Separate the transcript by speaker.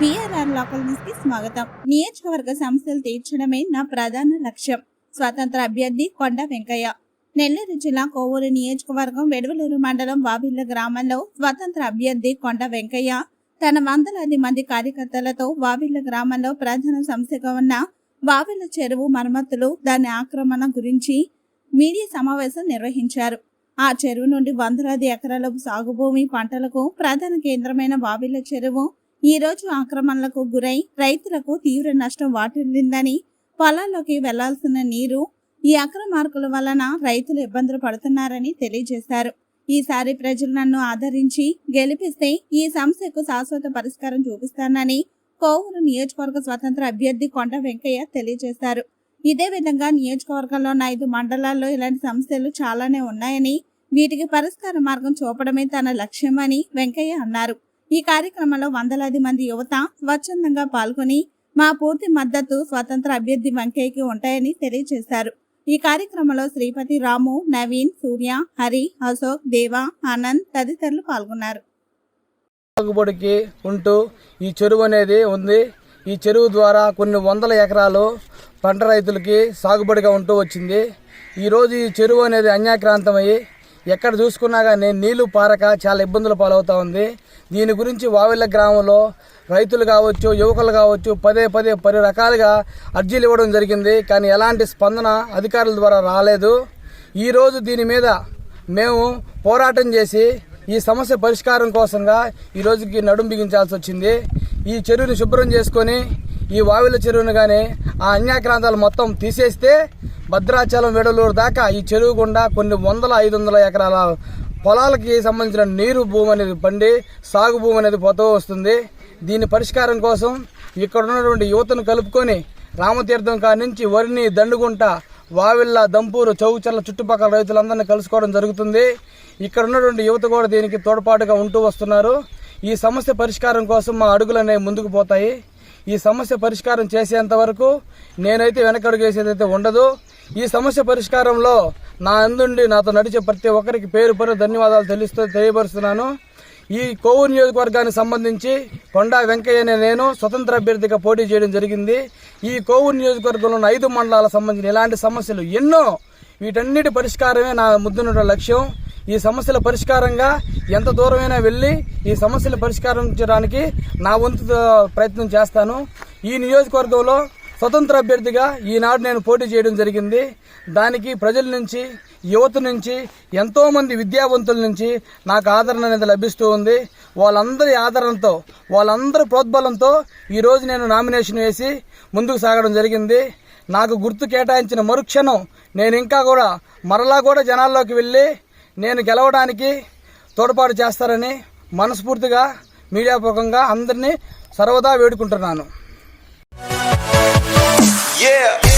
Speaker 1: BRR local న్యూస్కి స్వాగతం. నియోజకవర్గ సమస్యలు తీర్చడమే నా ప్రధాన లక్ష్యం. స్వతంత్ర అభ్యర్థి కొండ వెంకయ్య. నెల్లూరు జిల్లా కోవూరు నియోజకవర్గం వెడవలూరు మండలం వావిల్ల గ్రామంలో స్వతంత్ర అభ్యర్థి కొండ వెంకయ్య తన వందలాది మంది కార్యకర్తలతో వావిల్ల గ్రామంలో ప్రధాన సమస్యగా ఉన్న వావిల్ల చెరువు మరమ్మతులు దాని ఆక్రమణ గురించి మీడియా సమావేశం నిర్వహించారు. ఆ చెరువు నుండి వందలాది ఎకరాల సాగుభూమి పంటలకు ప్రధాన కేంద్రమైన వావిల్ల చెరువు ఈ రోజు ఆక్రమణలకు గురై రైతులకు తీవ్ర నష్టం వాటిల్లిందని పొలాల్లోకి వెళ్ళాల్సిన నీరు ఈ అక్రమార్కుల వలన రైతులు ఇబ్బందులు పడుతున్నారని తెలియజేశారు. ఈసారి ప్రజలు నన్ను ఆదరించి గెలిపిస్తే ఈ సమస్యకు శాశ్వత పరిష్కారం చూపిస్తానని కోవూరు నియోజకవర్గ స్వతంత్ర అభ్యర్థి కొండ వెంకయ్య తెలియజేశారు. ఇదే విధంగా నియోజకవర్గంలో ఐదు మండలాల్లో ఇలాంటి సమస్యలు చాలానే ఉన్నాయని వీటికి పరిష్కార మార్గం చూపడమే తన లక్ష్యమని వెంకయ్య అన్నారు. ఈ కార్యక్రమంలో వందలాది మంది యువత స్వచ్ఛందంగా పాల్గొని మా పూర్తి మద్దతు స్వతంత్ర అభ్యర్థి వెంకయ్యకి ఉంటాయని తెలియజేశారు. ఈ కార్యక్రమంలో శ్రీపతి రాము నవీన్ సూర్య హరి అశోక్ దేవ ఆనంద్ తదితరులు పాల్గొన్నారు.
Speaker 2: సాగుబడికి ఉంటూ ఈ చెరువు అనేది ఉంది. ఈ చెరువు ద్వారా కొన్ని వందల ఎకరాలు పంట రైతులకి సాగుబడిగా ఉంటూ వచ్చింది. ఈరోజు ఈ చెరువు అనేది అన్యాక్రాంతమయ్యి ఎక్కడ చూసుకున్నా కానీ నీళ్ళు పారక చాలా ఇబ్బందులు పాలవుతూ ఉంది. దీని గురించి వావిళ్ళ గ్రామంలో రైతులు కావచ్చు యువకులు కావచ్చు పదే పదే పది రకాలుగా అర్జీలు ఇవ్వడం జరిగింది. కానీ ఎలాంటి స్పందన అధికారుల ద్వారా రాలేదు. ఈరోజు దీని మీద మేము పోరాటం చేసి ఈ సమస్య పరిష్కారం కోసంగా ఈ రోజుకి నడుం బిగించాల్సి వచ్చింది. ఈ చెరువుని శుభ్రం చేసుకొని ఈ వావిల చెరువును కానీ ఆ అన్యాక్రాంతాలు మొత్తం తీసేస్తే భద్రాచలం వెడలూరు దాకా ఈ చెరువు గుండా కొన్ని వందల ఐదు వందల ఎకరాల పొలాలకి సంబంధించిన నీరు భూమి అనేది పండి సాగు భూమి అనేది పోతూ వస్తుంది. దీని పరిష్కారం కోసం ఇక్కడ ఉన్నటువంటి యువతను కలుపుకొని రామతీర్థం కాడి నుంచి వరిని దండుగుంట వావిళ్ళ దంపూరు చౌచర్ల చుట్టుపక్కల రైతులందరినీ కలుసుకోవడం జరుగుతుంది. ఇక్కడ ఉన్నటువంటి యువత కూడా దీనికి తోడ్పాటుగా ఉంటూ వస్తున్నారు. ఈ సమస్య పరిష్కారం కోసం మా అడుగులు అనేవి ముందుకు పోతాయి. ఈ సమస్య పరిష్కారం చేసేంత వరకు నేనైతే వెనకడుగు వేసేదైతే ఉండదు. ఈ సమస్య పరిష్కారంలో నా అందుండి నాతో నడిచే ప్రతి ఒక్కరికి పేరు పేరు ధన్యవాదాలు తెలుస్తూ తెలియపరుస్తున్నాను. ఈ కోవూరు నియోజకవర్గానికి సంబంధించి కొండా వెంకయ్య అనే నేను స్వతంత్ర అభ్యర్థిగా పోటీ చేయడం జరిగింది. ఈ కోవూరు నియోజకవర్గంలో ఉన్న ఐదు మండలాలకు సంబంధించిన ఇలాంటి సమస్యలు ఎన్నో వీటన్నిటి పరిష్కారమే నా ముద్దునున్న లక్ష్యం. ఈ సమస్యల పరిష్కారంగా ఎంత దూరమైనా వెళ్ళి ఈ సమస్యల పరిష్కరించడానికి నా వంతు ప్రయత్నం చేస్తాను. ఈ నియోజకవర్గంలో స్వతంత్ర అభ్యర్థిగా ఈనాడు నేను పోటీ చేయడం జరిగింది. దానికి ప్రజల నుంచి యువత నుంచి ఎంతో మంది విద్యావంతుల నుంచి నాకు ఆదరణ అనేది లభిస్తూ ఉంది. వాళ్ళందరి ఆదరణతో వాళ్ళందరి ప్రోద్బలంతో ఈరోజు నేను నామినేషన్ వేసి ముందుకు సాగడం జరిగింది. నాకు గుర్తు కేటాయించిన మరుక్షణం నేను ఇంకా కూడా మరలా కూడా జనాల్లోకి వెళ్ళి నేను గెలవడానికి తోడ్పాటు చేస్తారని మనస్ఫూర్తిగా మీడియాపూర్వకంగా అందరినీ సర్వదా వేడుకుంటున్నాను. Yeah.